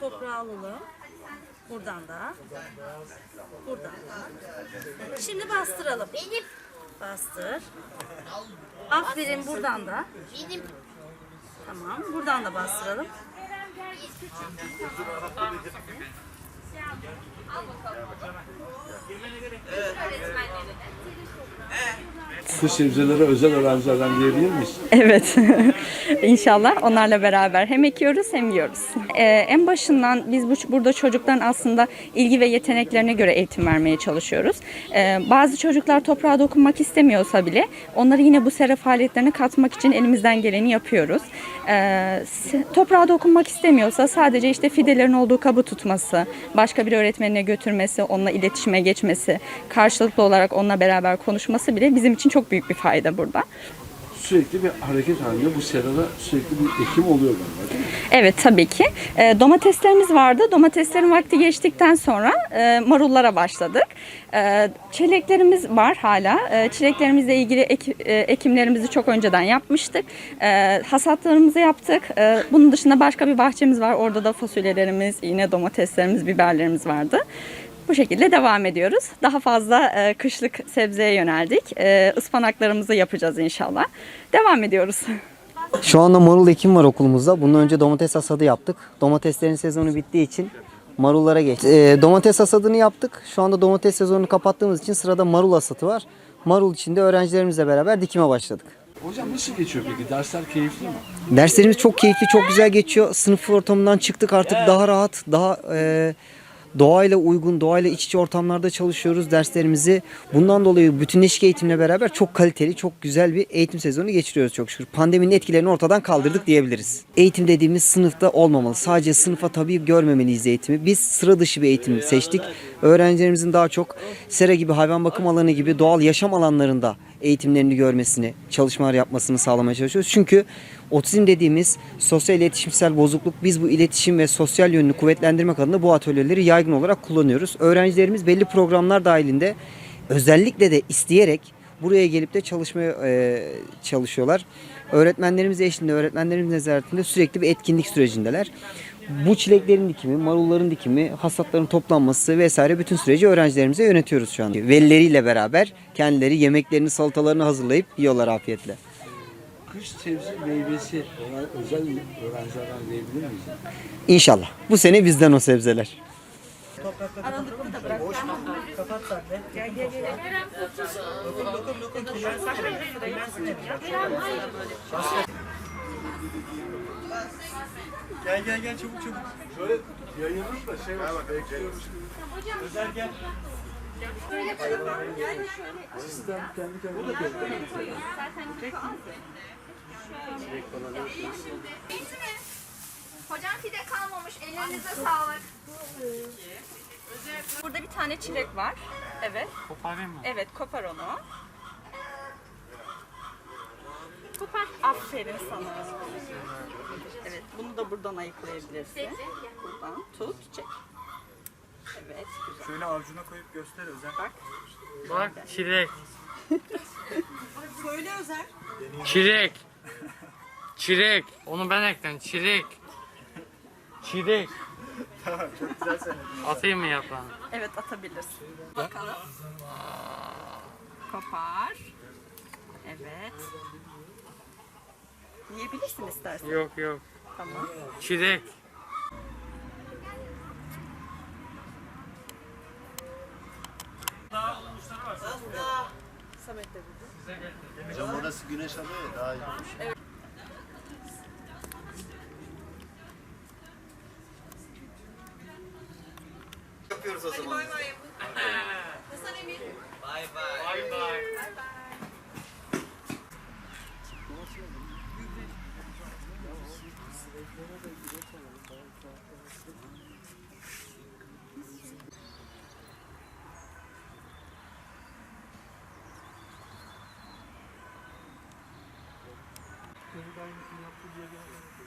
toprağı alalım. Buradan da. Buradan da. Şimdi bastıralım. Benim. Bastır. Aferin buradan da. Benim. Tamam. Buradan da bastıralım. Bu sebzelere özel öğrencilerden diyebilir miyiz? Evet. İnşallah onlarla beraber hem ekiyoruz hem yiyoruz. Ee, en başından biz bu, burada çocukların aslında ilgi ve yeteneklerine göre eğitim vermeye çalışıyoruz. Ee, bazı çocuklar toprağa dokunmak istemiyorsa bile onları yine bu sera faaliyetlerine katmak için elimizden geleni yapıyoruz. Ee, toprağa dokunmak istemiyorsa sadece işte fidelerin olduğu kabı tutması, başka bir öğretmenine götürmesi, onunla iletişime geçmesi, karşılıklı olarak onunla beraber konuşması bile bizim için çok büyük bir fayda burada. Sürekli bir hareket halinde bu serada sürekli bir ekim oluyor galiba değil mi? Evet tabii ki. E, domateslerimiz vardı. Domateslerin vakti geçtikten sonra e, marullara başladık. E, çileklerimiz var hala. E, çileklerimizle ilgili ek- e, ekimlerimizi çok önceden yapmıştık. E, hasatlarımızı yaptık. E, bunun dışında başka bir bahçemiz var. Orada da fasulyelerimiz, yine domateslerimiz, biberlerimiz vardı. Bu şekilde devam ediyoruz. Daha fazla e, kışlık sebzeye yöneldik. E, ıspanaklarımızı yapacağız inşallah. Devam ediyoruz. Şu anda marul ekim var okulumuzda. Bundan önce domates hasadı yaptık. Domateslerin sezonu bittiği için marullara geçtik. Ee, domates hasadını yaptık. Şu anda domates sezonunu kapattığımız için sırada marul hasatı var. Marul için de öğrencilerimizle beraber dikime başladık. Hocam nasıl geçiyor peki? Dersler keyifli mi? Derslerimiz çok keyifli, çok güzel geçiyor. Sınıf ortamından çıktık artık daha rahat, daha e, doğayla uygun, doğayla iç içe ortamlarda çalışıyoruz derslerimizi. Bundan dolayı bütünleşik eğitimle beraber çok kaliteli, çok güzel bir eğitim sezonu geçiriyoruz çok şükür. Pandeminin etkilerini ortadan kaldırdık diyebiliriz. Eğitim dediğimiz sınıfta olmamalı. Sadece sınıfa tabii görmemeliyiz eğitimi. Biz sıra dışı bir eğitim seçtik. Öğrencilerimizin daha çok sera gibi, hayvan bakım alanı gibi doğal yaşam alanlarında eğitimlerini görmesini, çalışmalar yapmasını sağlamaya çalışıyoruz. Çünkü otizm dediğimiz sosyal iletişimsel bozukluk biz bu iletişim ve sosyal yönünü kuvvetlendirmek adına bu atölyeleri yaygın olarak kullanıyoruz. Öğrencilerimiz belli programlar dahilinde özellikle de isteyerek buraya gelip de çalışmaya e, çalışıyorlar. Öğretmenlerimiz eşliğinde, öğretmenlerimiz nezaretinde sürekli bir etkinlik sürecindeler. Bu çileklerin dikimi, marulların dikimi, hasatların toplanması vesaire bütün süreci öğrencilerimize yönetiyoruz şu an. Velileriyle beraber kendileri yemeklerini, salatalarını hazırlayıp yiyorlar afiyetle. Kış sebze meyvesi özel öğrencilerden diyebilir miyiz? İnşallah. Bu sene bizden o sebzeler. Gel gel gel. Çabuk çabuk. Şöyle yayılır da şey var. Bekliyoruz. Özel gel. Sistem kendi kendine bekliyor. Hocam pide kalmamış. Ellerinize sağlık. Burada bir tane çilek var. Evet. Koparayım mı? Evet, kopar onu. Kopar. Aferin sana. Evet, bunu da buradan ayıklayabilirsin. Buradan tut, çek. Evet, güzel. Şöyle avucuna koyup göster özel. Bak. Bak çilek. Söyle Özer. Çilek. Çilek. Onu ben ekledim. Çilek. Çilek. Tamam çok güzel söyledin. Atayım mı yaprağını? Evet, atabilirsin. Bakalım. Kopar. Evet. Yiyebilirsin istersen. Yok yok. Tamam. Çilek. Samet de burada. Hocam orası güneş alıyor ya daha iyi olmuş. Görüşürüz o Hadi zaman. bay bay yapın. Hasan Emir. Bay bay. Bay bay. Bay bay. Benim de aynısını yaptı diye geldim.